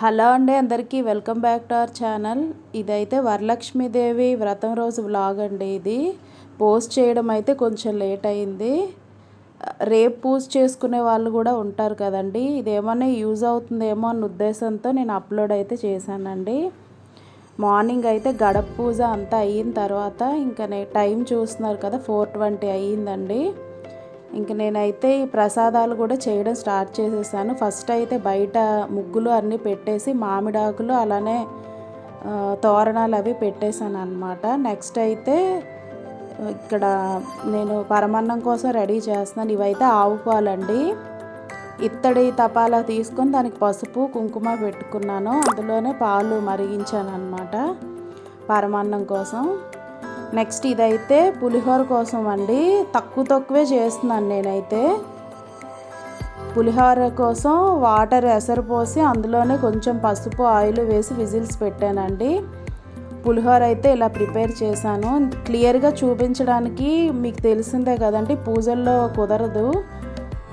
Hello అండి అందరికీ welcome back to our channel. ఇదైతే వరలక్ష్మీదేవి వ్రతం రోజు వ్లాగ్ అండి ఇది. పోస్ట్ చేయడం అయితే కొంచెం లేట్ అయింది. రేపు పూజ చేసుకునే వాళ్ళు కూడా ఉంటారు కదండి. ఇదేమన్నా యూజ్ అవుతుందేమో అన్న ఉద్దేశంతో నేను అప్లోడ్ అయితే చేశానండి. మార్నింగ్ అయితే గడప పూజ అంతా అయిన తర్వాత ఇంకా టైం చూస్తున్నారు కదా ఫోర్ ట్వంటీ అయ్యిందండి. ఇంక నేనైతే ఈ ప్రసాదాలు కూడా చేయడం స్టార్ట్ చేసేసాను. ఫస్ట్ అయితే బయట ముగ్గులు అన్నీ పెట్టేసి మామిడాకులు అలానే తోరణాలు అవి పెట్టేశాను అనమాట నెక్స్ట్ అయితే ఇక్కడ నేను పరమాన్నం కోసం రెడీ చేస్తున్నాను. ఇవైతే ఆవు పాలండి. ఇత్తడి తపాలా తీసుకొని దానికి పసుపు కుంకుమ పెట్టుకున్నాను. అందులోనే పాలు మరిగించాను అనమాట పరమాన్నం కోసం. నెక్స్ట్ ఇదైతే పులిహోర కోసం అండి. తక్కువ తక్కువే చేస్తున్నాను నేనైతే. పులిహోర కోసం వాటర్ ఎసరు పోసి అందులోనే కొంచెం పసుపు ఆయిల్ వేసి విజిల్స్ పెట్టానండి. పులిహోర అయితే ఇలా ప్రిపేర్ చేశాను. క్లియర్గా చూపించడానికి మీకు తెలిసిందే కదండి పూజల్లో కుదరదు.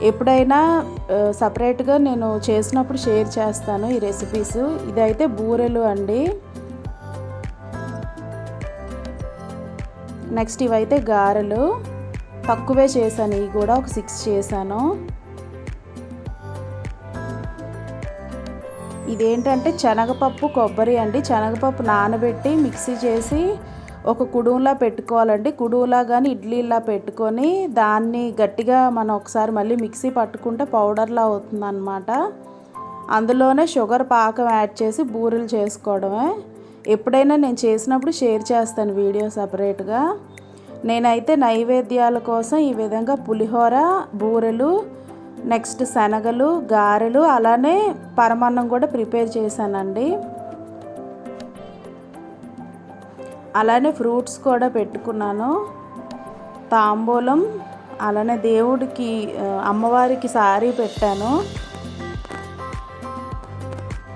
ఎప్పుడైనా సపరేట్గా నేను చేసినప్పుడు షేర్ చేస్తాను ఈ రెసిపీస్. ఇదైతే బూరెలు అండి. నెక్స్ట్ ఇవైతే గారెలు. తక్కువే చేశాను ఇవి కూడా ఒక సిక్స్ చేశాను. ఇదేంటంటే శనగపప్పు కొబ్బరి అండి. శనగపప్పు నానబెట్టి మిక్సీ చేసి ఒక కుడువులా పెట్టుకోవాలండి. కుడువులా కానీ ఇడ్లీలా పెట్టుకొని దాన్ని గట్టిగా మనం ఒకసారి మళ్ళీ మిక్సీ పట్టుకుంటే పౌడర్లా అవుతుందన్నమాట. అందులోనే షుగర్ పాకం యాడ్ చేసి బూరెలు చేసుకోవడమే. ఎప్పుడైనా నేను చేసినప్పుడు షేర్ చేస్తాను వీడియో సపరేట్గా. నేనైతే నైవేద్యాల కోసం ఈ విధంగా పులిహోర బూరెలు నెక్స్ట్ శనగలు గారెలు అలానే పరమాన్నం కూడా ప్రిపేర్ చేశానండి. అలానే ఫ్రూట్స్ కూడా పెట్టుకున్నాను. తాంబూలం అలానే దేవుడికి అమ్మవారికి సారీ పెట్టాను.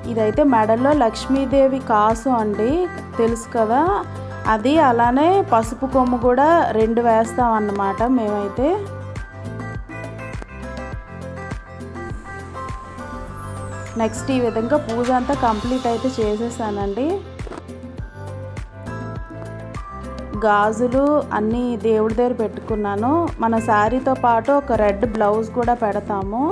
ఇదైతే మెడలో లక్ష్మీదేవి కాసు అండి తెలుసు కదా? అది అలానే పసుపు కొమ్ము కూడా రెండు వేస్తాం అన్నమాట మేమైతే. నెక్స్ట్ ఈ విధంగా పూజ అంతా కంప్లీట్ అయితే చేసేసానండి. గాజులు అన్నీ దేవుడి దగ్గర పెట్టుకున్నాను. మన శారీతో పాటు ఒక రెడ్ బ్లౌజ్ కూడా పెడతాము.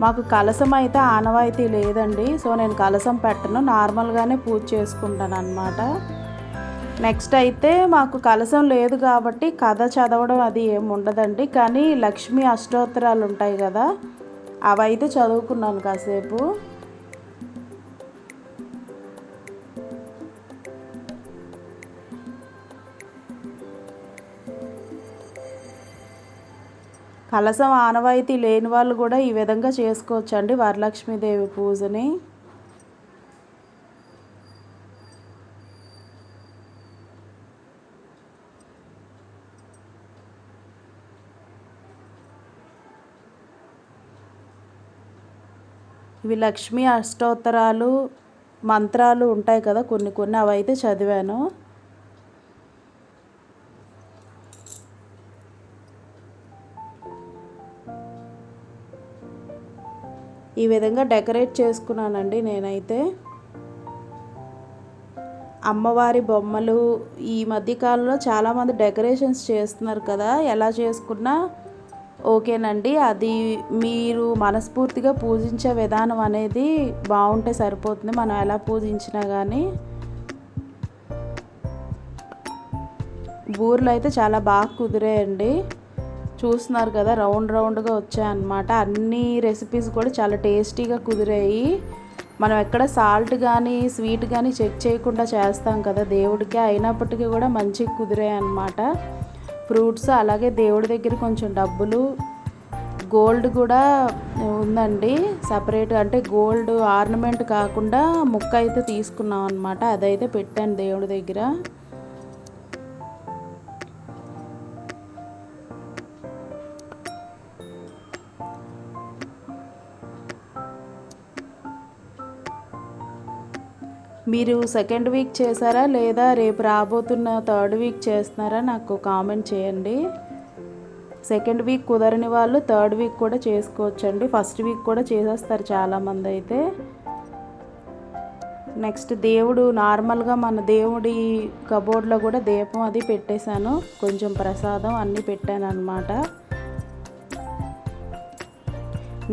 మాకు కలసం అయితే ఆనవాయితీ లేదండి. సో నేను కలసం పెట్టను. నార్మల్గానే పూజ చేసుకుంటాను అనమాట నెక్స్ట్ అయితే మాకు కలసం లేదు కాబట్టి కథ చదవడం అది ఏమి ఉండదండి. కానీ లక్ష్మీ అష్టోత్తరాలు ఉంటాయి కదా అవైతే చదువుకున్నాను కాసేపు. కలసం ఆనవాయితీ లేని వాళ్ళు కూడా ఈ విధంగా చేసుకోవచ్చండి వరలక్ష్మీదేవి పూజని. ఇవి లక్ష్మీ అష్టోత్తరాలు మంత్రాలు ఉంటాయి కదా కొన్ని కొన్ని అవైతే చదివాను. ఈ విధంగా డెకరేట్ చేసుకున్నానండి నేనైతే. అమ్మవారి బొమ్మలు ఈ మధ్యకాలంలో చాలామంది డెకరేషన్స్ చేస్తున్నారు కదా ఎలా చేసుకున్నా ఓకేనండి. అది మీరు మనస్ఫూర్తిగా పూజించే విధానం అనేది బాగుంటే సరిపోతుంది. మనం ఎలా పూజించినా కానీ బూరెలు అయితే చాలా బాగా కుదిరాయండి. చూస్తున్నారు కదా రౌండ్ రౌండ్గా వచ్చాయన్నమాట. అన్ని రెసిపీస్ కూడా చాలా టేస్టీగా కుదిరాయి. మనం ఎక్కడ సాల్ట్ కానీ స్వీట్ కానీ చెక్ చేయకుండా చేస్తాం కదా దేవుడికి. అయినప్పటికీ కూడా మంచిగా కుదిరాయి అన్నమాట ఫ్రూట్స్ అలాగే దేవుడి దగ్గర కొంచెం డబ్బులు. గోల్డ్ కూడా ఉందండి. సపరేట్ అంటే గోల్డ్ ఆర్నమెంట్ కాకుండా ముక్క అయితే తీసుకున్నాం అనమాట అదైతే పెట్టాను దేవుడి దగ్గర. మీరు సెకండ్ వీక్ చేశారా లేదా రేపు రాబోతున్న థర్డ్ వీక్ చేస్తున్నారా నాకు కామెంట్ చేయండి. సెకండ్ వీక్ కుదరని వాళ్ళు థర్డ్ వీక్ కూడా చేసుకోవచ్చండి. ఫస్ట్ వీక్ కూడా చేసేస్తారు చాలామంది అయితే. నెక్స్ట్ దేవుడు నార్మల్గా మన దేవుడి కబోర్డ్లో కూడా దీపం అది పెట్టేశాను. కొంచెం ప్రసాదం అన్నీ పెట్టాను అనమాట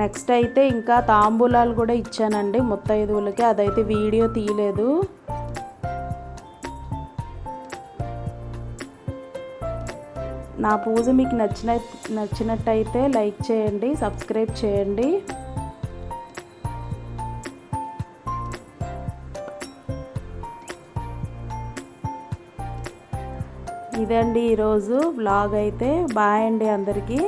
నెక్స్ట్ అయితే ఇంకా తాంబూలాలు కూడా ఇచ్చానండి. ముత్తైదువులకి అదైతే వీడియో తీయలేదు. నా పూజ మీకు నచ్చిన నచ్చినట్టయితే లైక్ చేయండి సబ్స్క్రైబ్ చేయండి. ఇదండి ఈరోజు బ్లాగ్ అయితే. బాయ్ అండి అందరికీ.